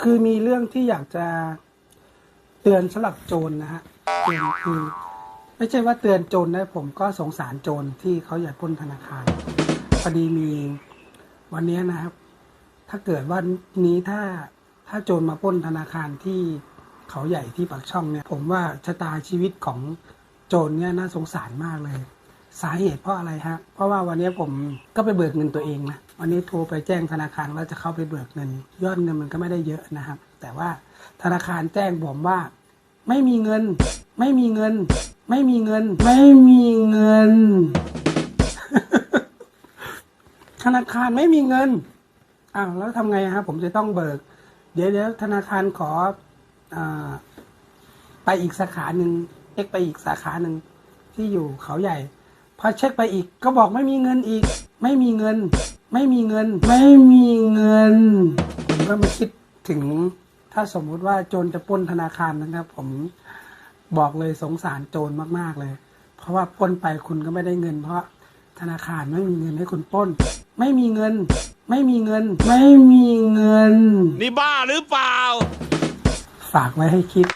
คือมีเรื่องที่อยากจะเตือนสำหรับโจรนะฮะโจรคือ ไม่ใช่ว่าเตือนโจรนะผมก็สงสารโจรที่เขาอยากป้นธนาคารพอดีมีวันนี้นะครับ ถ้าเกิดวันนี้ถ้าถ้าโจรมาป้นธนาคารที่เขาใหญ่ที่ปากช่องเนี่ย ผมว่าชะตาชีวิตของโจรเนี่ยน่าสงสารมากเลย สาเหตุเพราะอะไรฮะ เพราะว่าวันนี้ผมก็ไปเบิกเงินตัวเองนะ วันนี้โทรไปแจ้งธนาคารว่าจะเข้าไปเบิกเงิน ยอดเงินมันก็ไม่ได้เยอะนะครับ แต่ว่าธนาคารแจ้งผมว่า ไม่มีเงิน ไม่มีเงิน ไม่มีเงิน ไม่มีเงิน ธนาคารไม่มีเงินอ้าวแล้วทำไงครับผมจะต้องเบิก เดี๋ยวเดี๋ยวธนาคารขออาไปอีกสาขาหนึ่งเช็คไปอีกสาขาหนึ่งที่อยู่เขาใหญ่ พอเช็คไปอีก ก็บอกไม่มีเงินอีก ไม่มีเงิน ไม่มีเงิน ไม่มีเงินผมก็มาคิดถึงถ้าสมมุติว่าโจรจะปล้นธนาคารนะครับ ผมบอกเลยสงสารโจรมากๆเลย เพราะว่าปล้นไปคุณก็ไม่ได้เงิน เพราะธนาคารไม่มีเงินให้คุณปล้น ไม่มีเงิน ไม่มีเงิน ไม่มีเงิน นี่บ้าหรือเปล่า ฝากไว้ให้คิด